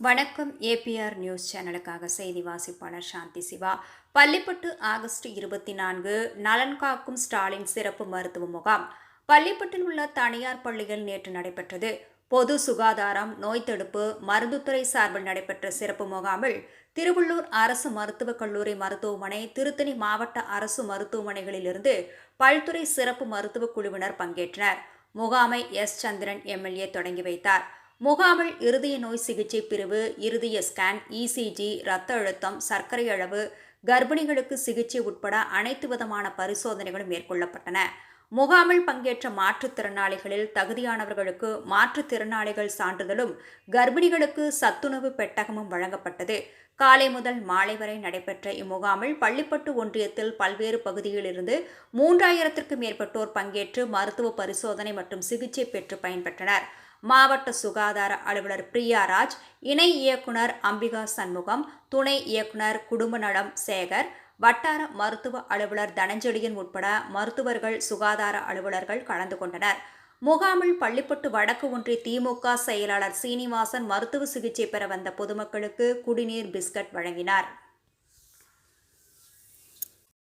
வணக்கம் APR news சேனலுக்காக செய்தி வாசிப்பாளர் சாந்தி சிவா. பள்ளிப்பட்டு ஆகஸ்ட் இருபத்தி நான்கு நலன் காக்கும் ஸ்டாலின் சிறப்பு மருத்துவ முகாம். பள்ளிப்பட்டில் உள்ள தனியார் பள்ளியில் நேற்று நடைபெற்றது. பொது சுகாதாரம் நோய் தடுப்பு மருந்துத்துறை சார்பில் நடைபெற்ற சிறப்பு முகாமில் திருவள்ளூர் அரசு மருத்துவக் கல்லூரி மருத்துவமனை திருத்தணி மாவட்ட அரசு மருத்துவமனைகளிலிருந்து பல்துறை சிறப்பு மருத்துவக் குழுவினர் பங்கேற்றனர். முகாமை எஸ். சந்திரன் எம்எல்ஏ தொடங்கி வைத்தார். முகாமில் இருதய நோய் சிகிச்சை பிரிவு இருதய ஸ்கேன் இசிஜி இரத்த அழுத்தம் சர்க்கரை அளவு கர்ப்பிணிகளுக்கு சிகிச்சை உட்பட அனைத்து விதமான பரிசோதனைகளும் மேற்கொள்ளப்பட்டன. முகாமில் பங்கேற்ற மாற்றுத்திறனாளிகளில் தகுதியானவர்களுக்கு மாற்றுத்திறனாளிகள் சான்றிதழும் கர்ப்பிணிகளுக்கு சத்துணவு பெட்டகமும் வழங்கப்பட்டது. காலை முதல் மாலை வரை நடைபெற்ற இம்முகாமில் பள்ளிப்பட்டு ஒன்றியத்தில் பல்வேறு பகுதிகளிலிருந்து மூன்றாயிரத்திற்கும் மேற்பட்டோர் பங்கேற்று மருத்துவ பரிசோதனை மற்றும் சிகிச்சை பெற்று பயன்பெற்றனர். மாவட்ட சுகாதார அலுவலர் பிரியாராஜ் இணை இயக்குனர் அம்பிகா சண்முகம் துணை இயக்குனர் குடும்ப நலம் சேகர் வட்டார மருத்துவ அலுவலர் தனஞ்சலியன் உட்பட மருத்துவர்கள் சுகாதார அலுவலர்கள் கலந்து கொண்டனர். முகாமில் பள்ளிப்பட்டு வடக்கு ஒன்றிய திமுக செயலாளர் சீனிவாசன் மருத்துவ சிகிச்சை பெற வந்த பொதுமக்களுக்கு குடிநீர் பிஸ்கட் வழங்கினார்.